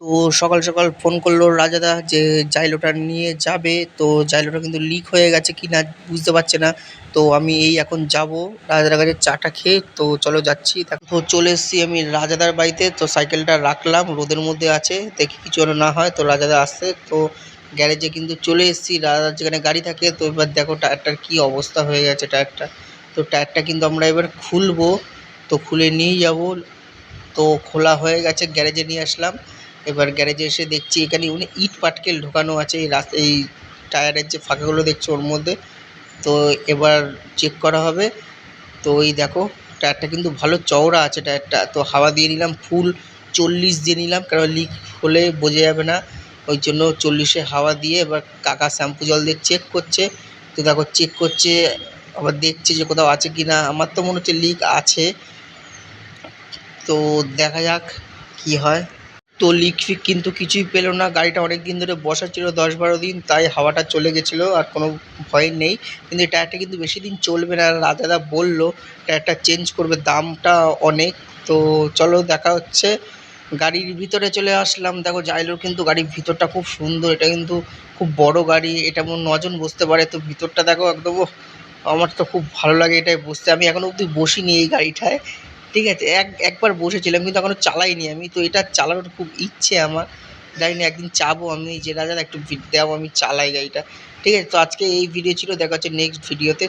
তো সকাল সকাল ফোন করল রাজাদা যে জাইলোটা নিয়ে যাবে, তো জাইলোটা কিন্তু লিক হয়ে গেছে কি না বুঝতে পারছে না। তো আমি এই এখন যাব রাজাদার কাছে চাটা খেয়ে, তো চলো যাচ্ছি। তো চলে এসেছি আমি রাজাদার বাড়িতে, তো সাইকেলটা রাখলাম, রোদের মধ্যে আছে, দেখি কিছু যেন না হয়, তো রাজাদা আসছে, তো গ্যারেজে কিন্তু চলে এসেছি। রাজাদার যেখানে গাড়ি থাকে, তো এবার দেখো টায়ারটার কি অবস্থা হয়ে গেছে টায়ারটা। তো টায়ারটা কিন্তু আমরা এবার খুলবো, তো খুলে নিয়ে যাব। তো খোলা হয়ে গেছে, গ্যারেজে নিয়ে আসলাম। এবার গ্যারেজে এসে দেখছি এখানে উনি ইট পাটকেল ঢোকানো আছে, এই রাস্তা, এই টায়ারের যে ফাঁকাগুলো দেখছ ওর মধ্যে। তো এবার চেক করা হবে। তো এই দেখো, টায়ারটা কিন্তু ভালো চওড়া আছে টায়ারটা। তো হাওয়া দিয়ে নিলাম, ফুল চল্লিশ দিয়ে নিলাম, কারণ লিক হলে বোঝা যাবে না। ওই জন্য চল্লিশে হাওয়া দিয়ে এবার কাকা শ্যাম্পু জল দিয়ে চেক করছে। তো দেখো চেক করছে, আবার দেখছে যে কোথাও আছে কি না আমার তো মনে হচ্ছে লিক আছে। তো দেখা যাক কি হয়। তো লিক ফিক কিন্তু কিছুই পেল না। গাড়িটা অনেক দিন ধরে বসা ছিল, দশ বারো দিন, তাই হাওয়াটা চলে গেছিল আর কোনো ভয় নেই। কিন্তু এই টায়ারটা কিন্তু বেশি দিন চলবে না। আর রাজাদা বলল, টায়ারটা চেঞ্জ করবে, দামটা অনেক। তো চলো দেখা হচ্ছে। গাড়ির ভিতরে চলে আসলাম। দেখো, জাইলোর কিন্তু গাড়ির ভিতরটা খুব সুন্দর। এটা কিন্তু খুব বড় গাড়ি। এটা মন নজন বসতে পারে। তো ভিতরটা দেখো একদম আমার তো খুব ভালো লাগে এটায় বসতে। আমি এখনও অবধি বসিনি এই গাড়িটায়। ঠিক আছে, এক, একবার বসেছিলাম কিন্তু এখনও চালাইনি আমি, তো এটা চালানোর খুব ইচ্ছে আমার। যাই না, একদিন চাবো আমি, যে রাজা একটু দেবো আমি চালাই গাড়িটা। ঠিক আছে, তো আজকে এই ভিডিও ছিল, দেখা হচ্ছে নেক্সট ভিডিওতে